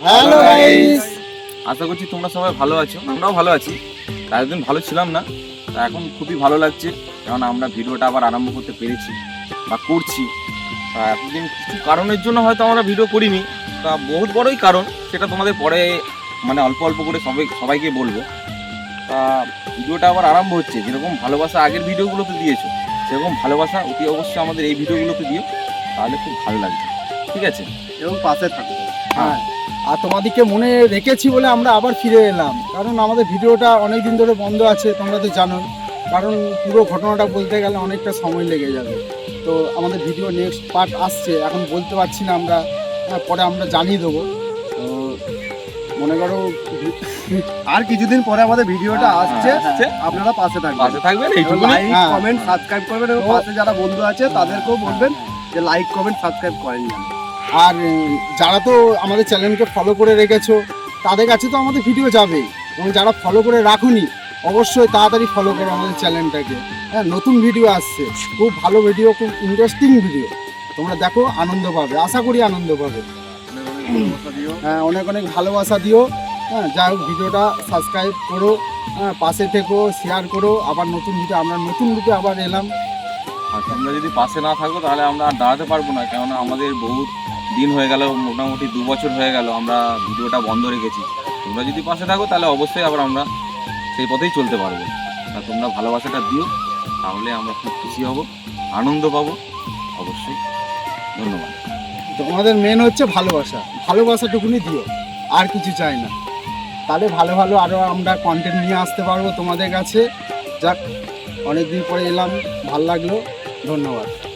Hello guys আশা করছি তোমরা সবাই ভালো আছো আমরাও ভালো আছি। এতদিন ভালো ছিলাম না তা এখন খুবই ভালো লাগছে কারণ আমরা ভিডিওটা আবার আরম্ভ করতে পেরেছি বা করছি। তা এতদিন কিছু কারণের জন্য হয়তো আমরা ভিডিও করিনি তা বহুত বড়ই কারণ সেটা তোমাদের পরে মানে অল্প অল্প করে সবাই সবাইকে বলব। তা ভিডিওটা আবার আরম্ভ হচ্ছে যেরকম ভালোবাসা আগের ভিডিওগুলোতে দিয়েছ সেরকম ভালোবাসা অতি অবশ্যই আমাদের এই ভিডিওগুলোতে দিও তাহলে খুব ভালো লাগবে। ঠিক আছে? এবং পাশে থাকবে হ্যাঁ। আর তোমাদেরকে মনে রেখেছি বলে আমরা আবার ফিরে এলাম। কারণ আমাদের ভিডিওটা অনেক দিন ধরে বন্ধ আছে তোমরা তো জানো। কারণ পুরো ঘটনাটা বলতে গেলে অনেকটা সময় লেগে যাবে। তো আমাদের ভিডিও নেক্সট পার্ট আসছে এখন বলতে পারছি না আমরা হ্যাঁ, পরে আমরা জানিয়ে দেবো। তো মনে করো আর কিছুদিন পরে আমাদের ভিডিওটা আসছে। আসছে। আপনারা পাশে থাকবেন। পাশে থাকবেন লাইক হ্যাঁ। কমেন্ট সাবস্ক্রাইব করবেন। এবং তো- পাশে যারা বন্ধু আছে তাদেরকেও বলবেন যে লাইক কমেন্ট সাবস্ক্রাইব করেন। আর যারা তো আমাদের চ্যানেলকে ফলো করে রেখেছো, তাদের কাছে তো আমাদের ভিডিও যাবেই। এবং যারা ফলো করে রাখুনি, অবশ্যই তাড়াতাড়ি ফলো করো আমাদের চ্যানেলটাকে। হ্যাঁ নতুন ভিডিও আসছে। খুব ভালো ভিডিও খুব ইন্টারেস্টিং ভিডিও তোমরা দেখো, আনন্দ পাবে। আশা করি আনন্দ পাবে। হ্যাঁ অনেক অনেক ভালোবাসা দিও। হ্যাঁ যাই হোক, ভিডিওটা সাবস্ক্রাইব করো। হ্যাঁ পাশে থেকো শেয়ার করো। আবার নতুন ভিডিও আমরা নতুন রূপে আবার এলাম। আর তোমরা যদি পাশে না থাকো, তাহলে আমরা আর দাঁড়াতে পারব না। কেননা আমাদের বহু দিন হয়ে গেল, মোটামুটি দু বছর হয়ে গেল আমরা ভিডিওটা বন্ধ রেখেছি। তোমরা যদি পাশে থাকো, তাহলে অবশ্যই আবার আমরা সেই পথেই চলতে পারব। আর তোমরা ভালোবাসাটা দিও, তাহলে আমরা খুব খুশি হব, আনন্দ পাবো, অবশ্যই। ধন্যবাদ। তোমাদের মেন হচ্ছে ভালোবাসা। ভালোবাসাটুকুনি দিও, আর কিছু চাই না। তাহলে ভালো ভালো আরও আমরা কন্টেন্ট নিয়ে আসতে পারব তোমাদের কাছে। যাক, অনেকদিন পরে এলাম, ভালো লাগল। ধন্যবাদ।